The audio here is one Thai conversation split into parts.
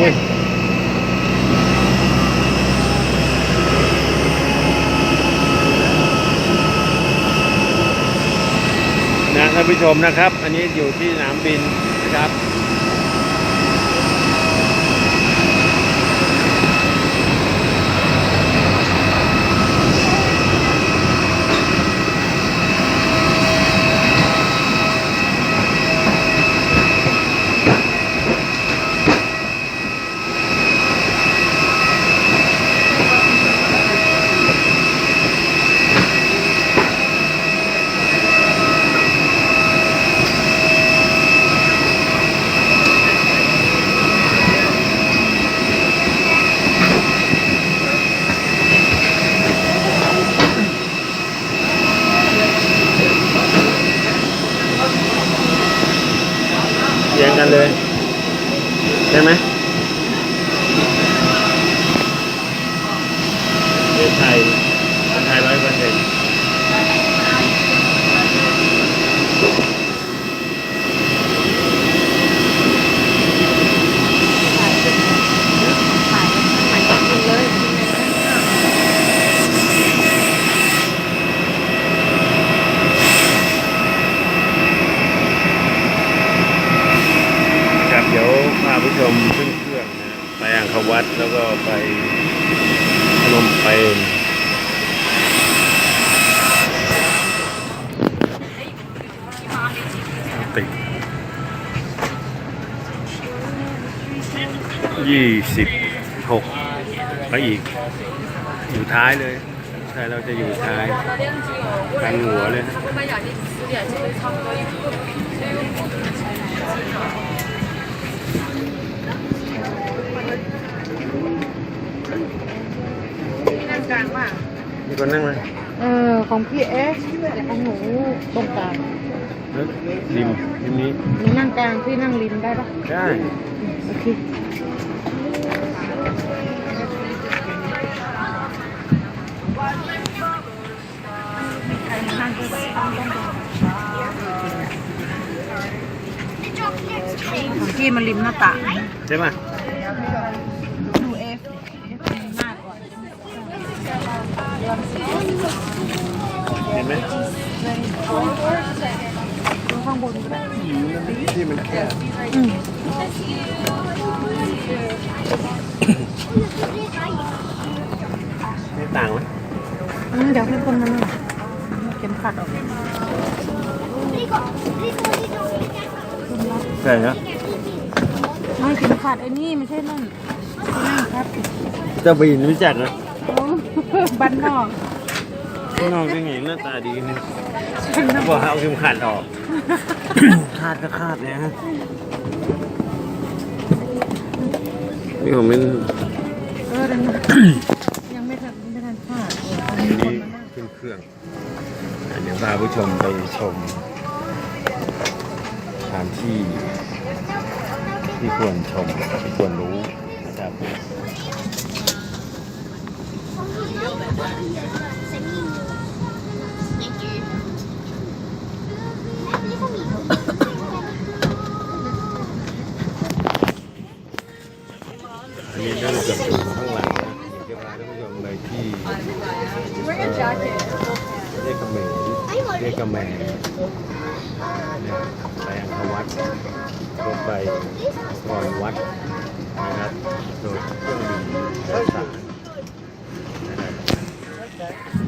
อุ้ยนะท่านผู้ชมนะครับ อันนี้อยู่ที่สนามบินนะครับ ใช่ไหมเรียนไทยคนไทยร้อยเปอร์เซ็นต์ ครับเดี๋ยวพาผู้ชมขึ้นเครื่องนะไปอังค วัดแล้วก็ไปพนมเปติดยี่สิบหกไปอีก อยู่ท้ายเลยใช่เราจะอยู่ท้ายกันหัวเลย มีคนนั่งไหมเออของพี่เอสแต่ของหนูตรงกลางเอ้ยริมริมนี้ หนูนั่งกลางพี่นั่งริมได้ปะได้โอเคใครมานั่งก็ต้องต้องของพี่มันริมหน้าต่าง ใช่ไหม เห็นไหมดูข้างบนก็ได้ที่มันแคบอืมไม่ต่างไหมอืมเดี๋ยวให้คนมานั่งเข็มขัดออกใช่ครับไม่เข็มขัดไอ้นี่ไม่ใช่นั่นนั่งครับเจ้าบินรู้จักนะโอ้บ้านนอก ข้างนอกเป็นไงหน้าตาดีนี่ช่างน้ำบอกให้เอาเข็มขัดออก คาดก็คาดเนี่ยฮะนี่ผมเป็นเออเดี๋ยวนะยังไม่ทันไม่ทันขาดอันนี้ขึ้นเครื่องอะเดี๋ยวพาผู้ชมไปชมสถานที่ที่ควรชมที่ควรรู้นะครับอั เรียกกระเมรเรียกกระแมรเนี่ยไปอังควัดรถไปก่อนวัดนะครับโดยเครื่องบินโดยสารนะครับ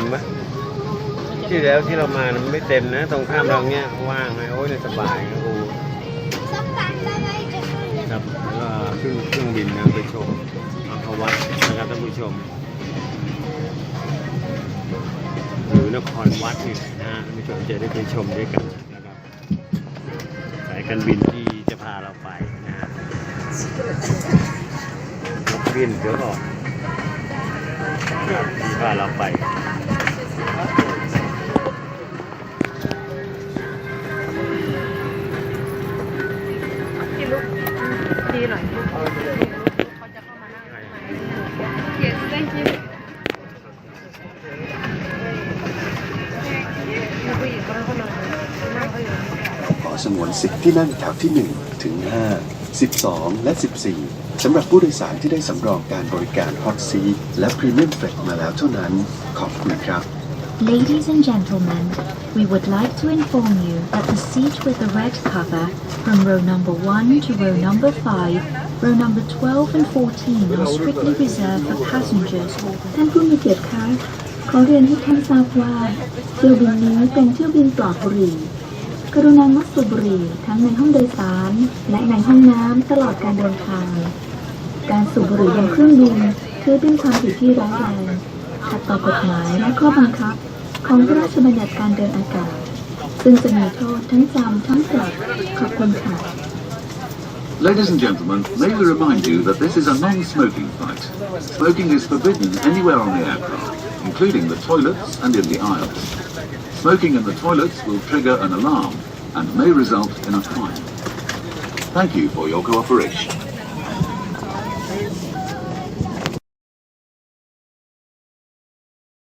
มไหมที่แล้วที่เรามานะมันไม่เต็มนะ ตรงข้ามเราเนี้ยว่างไหมโอ้ยเนี่ยสบายนะครูครับแล้วก็ขึ้นเครื่องบินนะไปชมอังควัดนะครับท่านผู้ชมหรือนครวัดนี่แหละนะฮะท่านผู้ชมจะได้ไปชมด้วยกันนะครับสายการบินที่จะพาเราไปนะฮะนกบินเดี๋ยวก่อน ที่พาเราไปหน่อยเขาจะเข้ามานั่งข้างใน Yes thank you ผู้หญิงเขาเข้ามานั่งเขาอยู่ขอสงวนสิทธิ์ที่นั่งแถวที่ 1 ถึง 5 12 และ 14 สำหรับผู้โดยสารที่ได้สำรองการบริการ Hot Seat และ Premium f l e x มาแล้วเท่านั้น ขอบคุณครับ Ladies and gentlemen, we would like to inform you that the seat with the red cover from row number 1 to row number 5, row number 12 and 14 are strictly reserved for passengers ท่านผู้มีเกียรติคะขอเรียนให้ท่านทราบว่าเที่ยวบินนี้เป็นเที่ยวบินปลอดบุหรี่กรุณางดสูบบุหรี่ทั้งในห้องโดยสาร และในห้องน้ำตลอดการเดินทาง การสูบบุหรี่บนเครื่องบินถือเป็นความผิดที่ร้ายแรงขัดต่อกฎหมายและข้อบังคับ ของพระราชบัญญัติการเดินอากาศ ซึ่งจะมีโทษทั้งจำทั้งปรับขอบคุณค่ะ Ladies and gentlemen, may we remind you that this is a non-smoking flight. Smoking is forbidden anywhere on the aircraft, including the toilets and in the aisles. Smoking in the toilets will trigger an alarm and may result in a fine. Thank you for your cooperation.